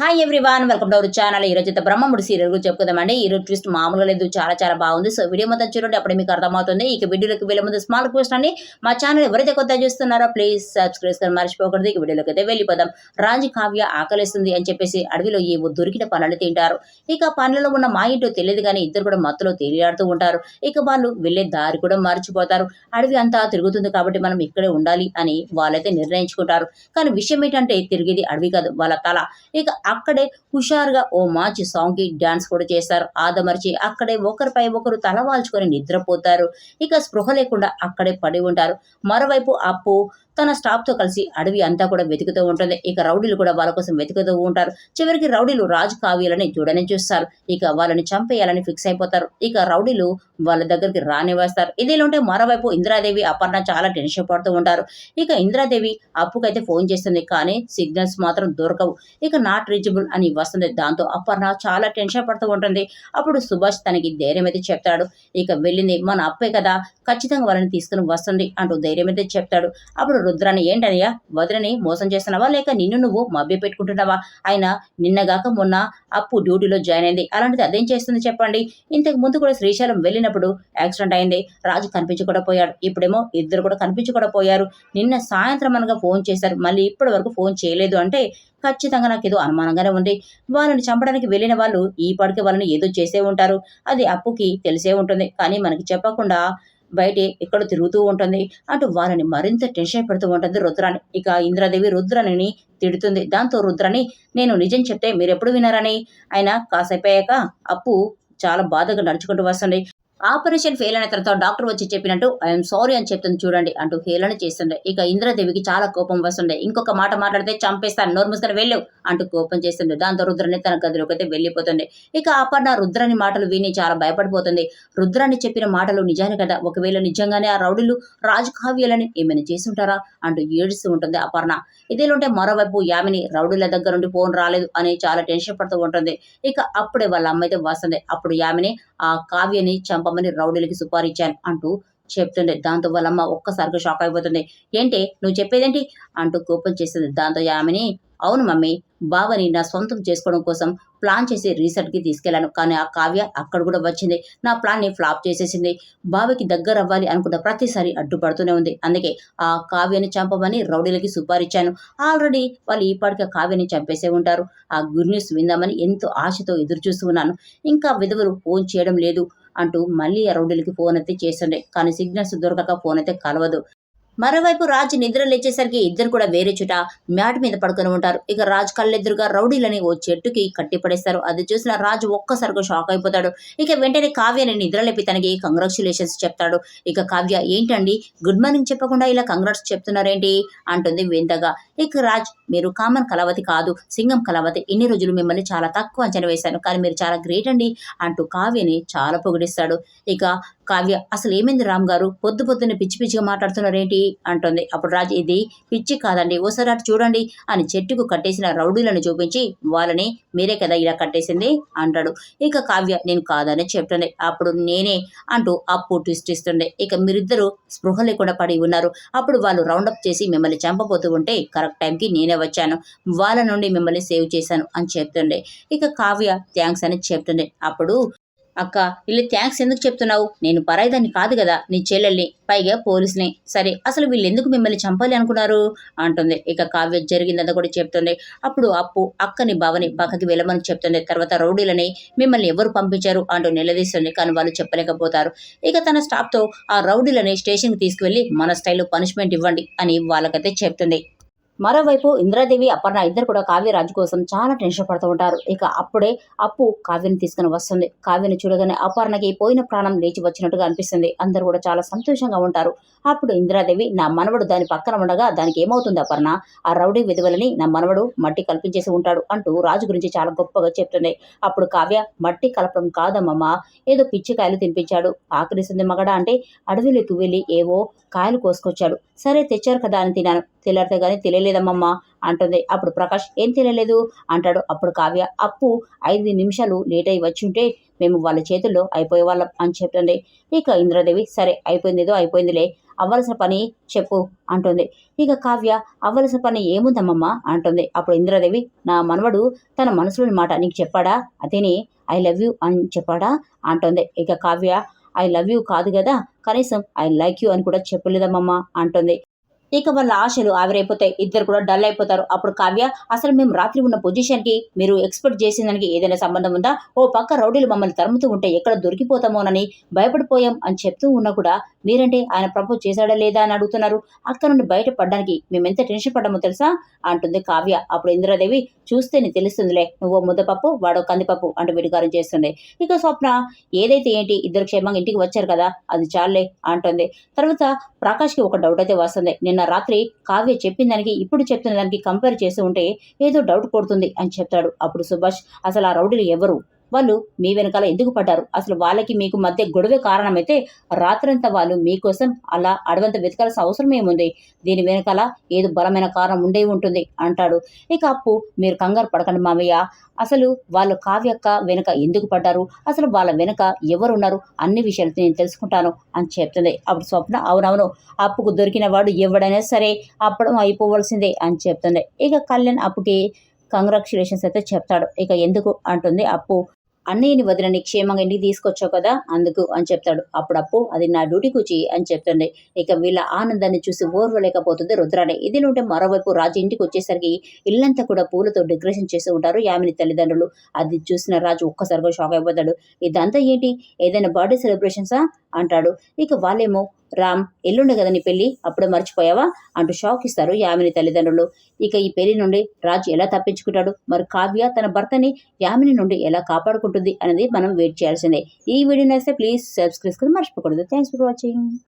Hi everyone welcome to our channel ఈ రోజు అయితే బ్రహ్మముడి సీరియల్ గురించి చెప్పుకుందామండి. ఈ రోజు ట్విస్ట్ మామూలుగా లేదు చాలా చాలా బాగుంది. సో వీడియో మొత్తం చూడండి అప్పుడు మీకు అర్థమవుతుంది. ఇక వీడియోలోకి వెళ్ళే ముందు స్మాల్ క్వశ్చన్ అండి. మా ఛానల్ ఎవరైతే కొత్త చూస్తున్నారో ప్లీజ్ సబ్స్క్రైబ్ చేసుకొని మర్చిపోకూడదు. ఇక వీడియోలోకి అయితే వెళ్ళిపోదాం. రాజు కావ్య ఆకలిస్తుంది అని చెప్పేసి అడవిలో ఏవో దొరికిన పనులు తింటారు. ఇక పనులలో ఉన్న మా ఇంటో తెలియదు కానీ ఇద్దరు కూడా మత్తులో తేలియాడుతూ ఉంటారు. ఇక వాళ్ళు వెళ్ళే దారి కూడా మర్చిపోతారు. అడవి అంతా తిరుగుతుంది కాబట్టి మనం ఇక్కడే ఉండాలి అని వాళ్ళైతే నిర్ణయించుకుంటారు. కానీ విషయం ఏంటంటే తిరిగేది అడవి కాదు వాళ్ళ తల. ఇక అక్కడే హుషారుగా ఓ మంచి సాంగ్కి డాన్స్ కూడా చేస్తారు. ఆదమర్చి అక్కడే ఒకరిపై ఒకరు తలవాల్చుకొని నిద్రపోతారు. ఇక స్పృహ లేకుండా అక్కడే పడి ఉంటారు. మరోవైపు అప్పు తన స్టాఫ్తో కలిసి అడవి అంతా కూడా వెతుకుతూ ఉంటుంది. ఇక రౌడీలు కూడా వాళ్ళ కోసం వెతుకుతూ ఉంటారు. చివరికి రౌడీలు రాజు కావ్యాలని చూడని చూస్తారు. ఇక వాళ్ళని చంపేయాలని ఫిక్స్ అయిపోతారు. ఇక రౌడీలు వాళ్ళ దగ్గరికి రానివేస్తారు ఇదేలుంటే మరోవైపు ఇందిరాదేవి అపర్ణ చాలా టెన్షన్ పడుతూ ఉంటారు. ఇక ఇందిరాదేవి అప్పుకైతే ఫోన్ చేస్తుంది. కానీ సిగ్నల్స్ మాత్రం దొరకవు. ఇక నాట్ రీచబుల్ అని వస్తుంది. దాంతో అపర్ణ చాలా టెన్షన్ పడుతూ ఉంటుంది. అప్పుడు సుభాష్ తనకి ధైర్యం అయితే చెప్తాడు. ఇక వెళ్ళింది మన అప్పే కదా. ఖచ్చితంగా వాళ్ళని తీసుకుని వస్తుంది అంటూ ధైర్యం అయితే చెప్తాడు. అప్పుడు రుద్రాన్ని ఏంటనయ్యా? వదిలిని మోసం చేస్తున్నావా? లేక నిన్ను నువ్వు మభ్య పెట్టుకుంటున్నావా ఆయన నిన్నగాక మొన్న అప్పు డ్యూటీలో జాయిన్ అయింది. అలాంటిది అదేం చేస్తుంది చెప్పండి. ఇంతకు ముందు కూడా శ్రీశైలం వెళ్ళినప్పుడు యాక్సిడెంట్ అయింది. రాజు కనిపించకుండా పోయాడు ఇప్పుడేమో ఇద్దరు కూడా కనిపించకుండా పోయారు నిన్న సాయంత్రం అనగా ఫోన్ చేశారు. మళ్ళీ ఇప్పటి వరకు ఫోన్ చేయలేదు. అంటే ఖచ్చితంగా నాకు ఏదో అనుమానంగానే ఉంది. వాళ్ళని చంపడానికి వెళ్ళిన వాళ్ళు ఈ పాటికి వాళ్ళని ఏదో చేసే ఉంటారు. అది అప్పుకి తెలిసే ఉంటుంది. కానీ మనకి చెప్పకుండా బయట ఎక్కడ తిరుగుతూ ఉంటుంది. అటు వాళ్ళని మరింత టెన్షన్ పెడుతూ ఉంటుంది రుద్రాని ఇక ఇంద్రాదేవి రుద్రాని తిడుతుంది. దాంతో రుద్రాని నేను నిజం చెప్తే మీరు ఎప్పుడు వినారని? ఆయన కాసేపయ్యాక అప్పు చాలా బాధగా నడుచుకుంటూ వస్తుంది. ఆపరేషన్ ఫెయిల్ అయిన తర్వాత డాక్టర్ వచ్చి చెప్పినట్టు ఐఎమ్ సారీ అని చెప్తుంది చూడండి అంటూ హేళన చేస్తుండే ఇక ఇంద్రదేవికి చాలా కోపం వస్తుండే ఇంకొక మాట మాట్లాడితే చంపేస్తాను. నోరు ముసుకొని వెళ్ళు. అంటూ కోపం చేస్తుంది దాంతో రుద్రని తన గదిలోకి అయితే వెళ్ళిపోతుంది. ఇక అపర్ణ రుద్రని మాటలు విని చాలా భయపడిపోతుంది. రుద్రాన్ని చెప్పిన మాటలు నిజానే కదా? ఒకవేళ నిజంగానే ఆ రౌడీలు రాజు కావ్యాలని ఏమైనా చేసుంటారా అంటూ ఏడుస్తూ ఉంటుంది అపర్ణ ఇదేలుంటే మరోవైపు యామిని రౌడీల దగ్గర నుండి ఫోన్ రాలేదు అని చాలా టెన్షన్ పడుతూ ఉంటుంది. ఇక అప్పుడే వాళ్ళ అమ్మ అయితే వస్తుంది. అప్పుడు యామిని ఆ కావ్యని చంపమని రౌడీలకి సుపారిచ్చాను అంటూ చెప్తుండే. దాంతో వాళ్ళమ్మ ఒక్కసారిగా షాక్ అయిపోతుంది. ఏంటి? నువ్వు చెప్పేదేంటి? అంటూ కోపం చేస్తుంది. దాంతో యామిని అవును మమ్మీ బావని నా సొంతం చేసుకోవడం కోసం ప్లాన్ చేసి రీసెంట్కి తీసుకెళ్ళాను కానీ ఆ కావ్య అక్కడ కూడా వచ్చింది. నా ప్లాన్ని ఫ్లాప్ చేసేసింది. బావకి దగ్గర అవ్వాలి అనుకున్న ప్రతిసారి అడ్డుపడుతూనే ఉంది. అందుకే ఆ కావ్యని చంపమని రౌడీలకి సుపారిచ్చాను. ఆల్రెడీ వాళ్ళు ఈపాటికి ఆ కావ్యని చంపేసే ఉంటారు. ఆ గుడ్ న్యూస్ విందామని ఎంతో ఆశతో ఎదురు చూస్తూ ఉన్నాను. ఇంకా విధవలు ఫోన్ చేయడం లేదు అంటూ మళ్ళీ ఆ రౌడీలకి ఫోన్ అయితే చేస్తుండే. కానీ సిగ్నల్స్ దొరకక ఫోన్ అయితే కలవదు. మరోవైపు రాజు నిద్ర లేచేసరికి ఇద్దరు కూడా వేరే చుట మ్యాట్ మీద పడుకొని ఉంటారు. ఇక రాజు కళ్ళెదురుగా రౌడీలని ఓ చెట్టుకి కట్టిపడేస్తారు. అది చూసిన రాజు ఒక్కసారిగా షాక్ అయిపోతాడు. ఇక వెంటనే కావ్యని నిద్రలేపి తనకి కంగ్రాచులేషన్స్ చెప్తాడు. ఇక కావ్య ఏంటండి? గుడ్ మార్నింగ్ చెప్పకుండా ఇలా కంగ్రాట్స్ చెప్తున్నారేంటి? అంటుంది వింతగా. ఇక రాజ్ మీరు కామన్ కలవతి కాదు సింగం కలవతి ఇన్ని రోజులు మిమ్మల్ని చాలా తక్కువ అంచనా వేశాను. కానీ మీరు చాలా గ్రేట్ అండి అంటూ కావ్యని చాలా పొగిడిస్తాడు. ఇక కావ్య అసలు ఏమైంది రామ్ గారు? పొద్దు పొద్దున్న పిచ్చి పిచ్చిగా మాట్లాడుతున్నారేంటి? అంటుంది. అప్పుడు రాజు ఇది పిచ్చి కాదండి. ఓసారి అటు చూడండి అని చెట్టుకు కట్టేసిన రౌడీలను చూపించి వాళ్ళని మీరే కదా ఇలా కట్టేసింది? అంటాడు. ఇక కావ్య నేను కాదని చెప్తుంది. అప్పుడు నేనే అంటూ అప్పు ట్విస్ట్ ఇస్తుంది. ఇక మీరిద్దరూ స్పృహ లేకుండా పడి ఉన్నారు. అప్పుడు వాళ్ళు రౌండప్ చేసి మిమ్మల్ని చంపబోతూ ఉంటే కరెక్ట్ టైంకి నేనే వచ్చాను. వాళ్ళ నుండి మిమ్మల్ని సేవ్ చేశాను అని చెప్తుండే ఇక కావ్య థ్యాంక్స్ అని చెప్తుండే అప్పుడు అక్క వీళ్ళు థ్యాంక్స్ ఎందుకు చెప్తున్నావు? నేను పరాయిదాన్ని కాదు కదా నీ చెల్లెల్ని. పైగా పోలీసుని. సరే అసలు వీళ్ళు ఎందుకు మిమ్మల్ని చంపాలి అనుకున్నారు? అంటుంది. ఇక కావ్య జరిగిందంతా కూడా చెప్తుంది. అప్పుడు అప్పు అక్కని బావని పక్కకి వెళ్ళమని చెప్తుంది. తర్వాత రౌడీలని మిమ్మల్ని ఎవరు పంపించారు అంటూ నిలదీస్తుంది. కానీ వాళ్ళు చెప్పలేకపోతారు. ఇక తన స్టాఫ్తో ఆ రౌడీలని స్టేషన్కి తీసుకువెళ్ళి మన స్టైల్లో పనిష్మెంట్ ఇవ్వండి అని వాళ్ళకైతే చెప్తుంది. మరోవైపు ఇంద్రాదేవి అపర్ణ ఇద్దరు కూడా కావ్యరాజు కోసం చాలా టెన్షన్ పడుతూ ఉంటారు. ఇక అప్పుడే అప్పు కావ్యని తీసుకుని వస్తుంది. కావ్యని చూడగానే అపర్ణకి పోయిన ప్రాణం లేచి వచ్చినట్టుగా అనిపిస్తుంది. అందరూ కూడా చాలా సంతోషంగా ఉంటారు. అప్పుడు ఇంద్రాదేవి నా మనవడు దాని పక్కన ఉండగా దానికి ఏమవుతుంది అపర్ణ? ఆ రౌడీ విధవలని నా మనవడు మట్టి కల్పించేసి ఉంటాడు అంటూ రాజు గురించి చాలా గొప్పగా చెప్తుంది. అప్పుడు కావ్య మట్టి కలపడం కాదమ్మమ్మ. ఏదో పిచ్చి కాయలు తినిపించాడు. ఆకలిస్తుంది మగడ అంటే అడవిలోకి వెళ్ళి ఏవో కాయలు కోసుకొచ్చాడు. సరే తెచ్చారు కదా అని తినాను తెల్లారితే కానీ తెలియలేదమ్మమ్మ అంటుంది. అప్పుడు ప్రకాష్ ఏం తెలియలేదు అంటాడు. అప్పుడు కావ్య అప్పు ఐదు నిమిషాలు లేట్ అయి వచ్చి ఉంటే మేము వాళ్ళ చేతుల్లో అయిపోయే వాళ్ళం అని చెప్తుంది. ఇక ఇంద్రదేవి సరే అయిపోయింది ఏదో అయిపోయిందిలే అవ్వాల్సిన పని చెప్పు అంటుంది. ఇక కావ్య అవ్వాల్సిన పని ఏముందమ్మమ్మ? అంటుంది. అప్పుడు ఇంద్రదేవి నా మనవడు తన మనసులోని మాట నీకు చెప్పాడా? అదేని ఐ లవ్ యూ అని చెప్పాడా? అంటుంది. ఇక కావ్య ఐ లవ్ యూ కాదు కదా? కనీసం ఐ లైక్ యూ అని కూడా చెప్పలేదమ్మమ్మ అంటుంది. ఇక వాళ్ళ ఆశలు ఆవిరైపోతాయి ఇద్దరు కూడా డల్ అయిపోతారు. అప్పుడు కావ్య అసలు మేము రాత్రి ఉన్న పొజిషన్కి మీరు ఎక్స్పెక్ట్ చేసిన దానికి ఏదైనా సంబంధం ఉందా? ఓ పక్క రౌడీలు మమ్మల్ని తరుముతూ ఉంటే ఎక్కడ దొరికిపోతామోనని భయపడిపోయాం అని చెప్తూ ఉన్నా కూడా మీరంటే ఆయన ప్రపోజ్ చేశాడా లేదా అని అడుగుతున్నారు. అక్కడ నుండి బయటపడడానికి మేము ఎంత టెన్షన్ పడ్డామో తెలుసా? అంటుంది కావ్య. అప్పుడు ఇంద్రాదేవి చూస్తే నీకు తెలుస్తుందిలే నువ్వు ముద్దపప్పు వాడో కందిపప్పు అంటూ విడిగారం చేస్తుంది. ఇక స్వప్న ఏదైతే ఏంటి ఇద్దరు క్షేమంగా ఇంటికి వచ్చారు కదా అది చాలే అంటుంది. తర్వాత ప్రకాష్కి ఒక డౌట్ అయితే వస్తుంది. నిన్న రాత్రి కావ్య చెప్పిన దానికి ఇప్పుడు చెప్తున్న దానికి కంపేర్ చేసి ఉంటే ఏదో డౌట్ కొడుతుంది అని చెప్తాడు. అప్పుడు సుభాష్ అసలు ఆ రౌడీలు ఎవరు? వాళ్ళు మీ వెనకాల ఎందుకు పడ్డారు? అసలు వాళ్ళకి మీకు మధ్య గొడవ కారణమైతే రాత్రంతా వాళ్ళు మీకోసం అలా అడవంత వెతకాల్సిన అవసరం ఏముంది? దీని వెనకాల ఏదో బలమైన కారణం ఉండే ఉంటుంది అంటాడు. ఇక అప్పు మీరు కంగారు పడకండి మామయ్య. అసలు వాళ్ళు కావ్యక్క వెనుక ఎందుకు పడ్డారు? అసలు వాళ్ళ వెనుక ఎవరున్నారు? అన్ని విషయాలు నేను తెలుసుకుంటాను అని చెప్తుంది అప్పుడు స్వప్న. అవునవును అప్పుకు దొరికిన వాడు ఎవడైనా సరే అప్పడం అయిపోవలసిందే అని చెప్తుంది. ఇక కళ్యాణ్ అప్పుకి కంగ్రాచులేషన్స్ అయితే చెప్తాడు. ఇక ఎందుకు అంటుంది అప్పు? అన్నయ్యని వదిలని క్షేమంగా ఇంటికి తీసుకొచ్చావు కదా అందుకు అని చెప్తాడు. అప్పుడప్పు అది నా డ్యూటీ కూచి అని చెప్తుంది ఇక వీళ్ళ ఆనందాన్ని చూసి ఓర్వలేకపోతుంది రుద్రాణి ఇది ఉంటే మరోవైపు రాజు ఇంటికి వచ్చేసరికి ఇల్లంతా కూడా పూలతో డెకరేషన్ చేసి ఉంటారు యామిని తల్లిదండ్రులు. అది చూసిన రాజు ఒక్కసారిగా షాక్ అయిపోతాడు. ఇదంతా ఏంటి? ఏదైనా బర్త్డే సెలబ్రేషన్సా? అంటాడు. ఇక వాళ్ళేమో రామ్ ఎల్లుండే కదా నీ పెళ్ళి? అప్పుడే మర్చిపోయావా? అంటూ షాక్ ఇస్తారు యామిని తల్లిదండ్రులు. ఇక ఈ పెళ్ళి నుండి రాజు ఎలా తప్పించుకుంటాడు? మరి కావ్య తన భర్తని యామిని నుండి ఎలా కాపాడుకుంటుంది అనేది మనం వెయిట్ చేయాల్సిందే. ఈ వీడియో నచ్చితే ప్లీజ్ సబ్స్క్రైబ్ చేసుకుని మర్చిపోకూడదు. Thanks for watching.